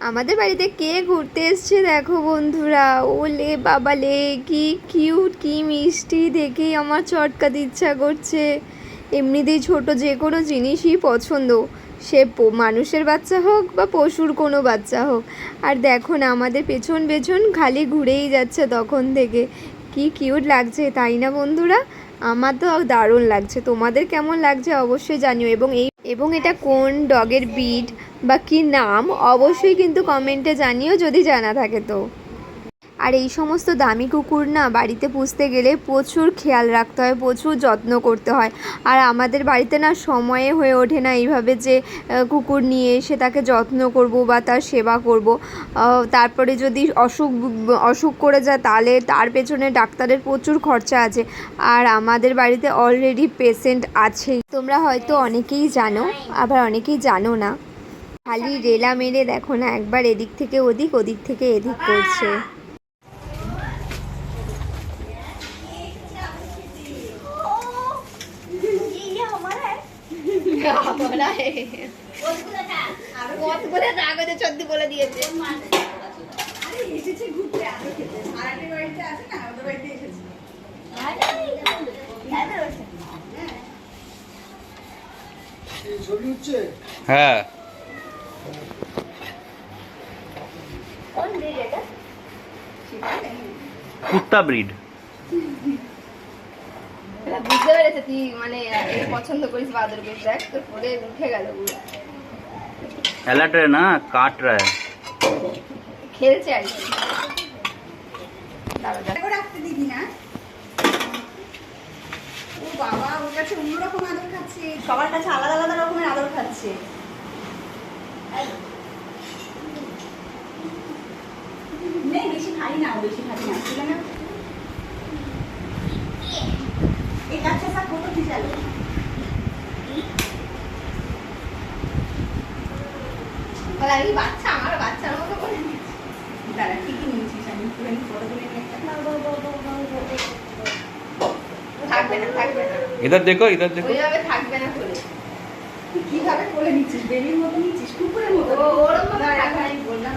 আমাদের বাড়িতে কে ঘুরতে এসছে দেখো বন্ধুরা? ওলে বাবালে কি কিউট কি মিষ্টি, দেখেই আমার চটকাতে ইচ্ছা করছে। এমনিতেই ছোট যে কোনো জিনিসই পছন্দ। সে মানুষের বাচ্চা হোক বা পশুর কোনো বাচ্চা হোক। আর দেখো না, আমাদের পেছন পেছন খালি ঘুরেই যাচ্ছে তখন থেকে। কি কিউট লাগছে, তাই না বন্ধুরা? আমার তো দারুণ লাগছে। তোমাদের কেমন লাগছে অবশ্যই জানিও। এবং এই, এবং এটা কোন ডগের বিড বা কি নাম, অবশ্যই কিন্তু কমেন্টে জানিও যদি জানা থাকে তো। আর এই সমস্ত দামি কুকুর না বাড়িতে পুষতে গেলে প্রচুর খেয়াল রাখতে হয়, প্রচুর যত্ন করতে হয়। আর আমাদের বাড়িতে না সময়ে হয়ে ওঠে না এইভাবে যে কুকুর নিয়ে এসে তাকে যত্ন করব বা তার সেবা করব। তারপরে যদি অসুখ অসুখ করে যায় তাহলে তার পেছনে ডাক্তারের প্রচুর খরচা আছে। আর আমাদের বাড়িতে অলরেডি পেশেন্ট আছেই। তোমরা হয়তো অনেকেই জানো, আবার অনেকেই জানো না। খালি রেলা মেরে দেখো না একবার এদিক থেকে ওদিক ওদিক থেকে এদিক করছে। হ্যাঁ। কুত্তা ব্রিড বুঝতে পেরেছে তুই মানে পছন্দ করিস বাদরকে দেখ তোর পরে উঠে গেল অ্যালার্ট না কাট রে। খেলছে আর কি। রাখতে না? ও বাবা ওর কাছে অন্যরকম আদর খাচ্ছে। সবার কাছে আলাদা আলাদা রকমের আদর খাচ্ছে। নেই না বেশি ভারী না। ছিল না? এই কাছে সব কত কি চালু? বলে, আমি বাচ্চা আমার বাচ্চার মতো করে নিচ্ছি। দাঁড়া কি কি নিয়েছিস? আমি একটুখানি ফটো তুলে থাকবে না থাকবে না। ইধার দেখো ইধার দেখো। ওইভাবে থাকবে না করে কীভাবে কোলে নিচ্ছিস? বেবির মতো নিচ্ছিস? কুকুরের মতো ওরকম আমি বললাম।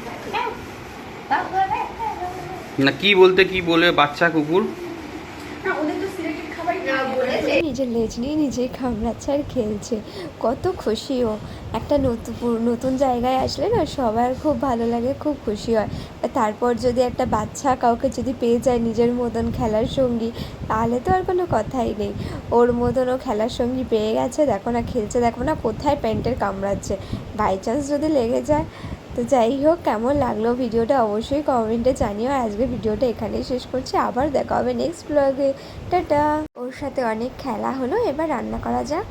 না কি বলতে কি বলে বাচ্চা কুকুর। নিজের লেজ নিয়ে নিজেই কামড়াচ্ছে আর খেলছে। কত খুশি ও। একটা নতুন নতুন জায়গায় আসলে না সবার খুব ভালো লাগে খুব খুশি হয়। তারপর যদি একটা বাচ্চা কাউকে যদি পেয়ে যায় নিজের মতন খেলার সঙ্গী তাহলে তো আর কোনো কথাই নেই। ওর মতন ও খেলার সঙ্গী পেয়ে গেছে দেখো না খেলছে দেখো না কোথায় প্যান্টের কামড়াচ্ছে। বাই চান্স যদি লেগে যায় তো যাই হোক, কেমন লাগল ভিডিওটা অবশ্যই কমেন্টে জানিও। আজকে ভিডিওটা এখানেই শেষ করছি। আবার দেখা হবে নেক্সট ব্লগে টাটা। ওর সাথে অনেক খেলা হলো, এবার রান্না করা যাক।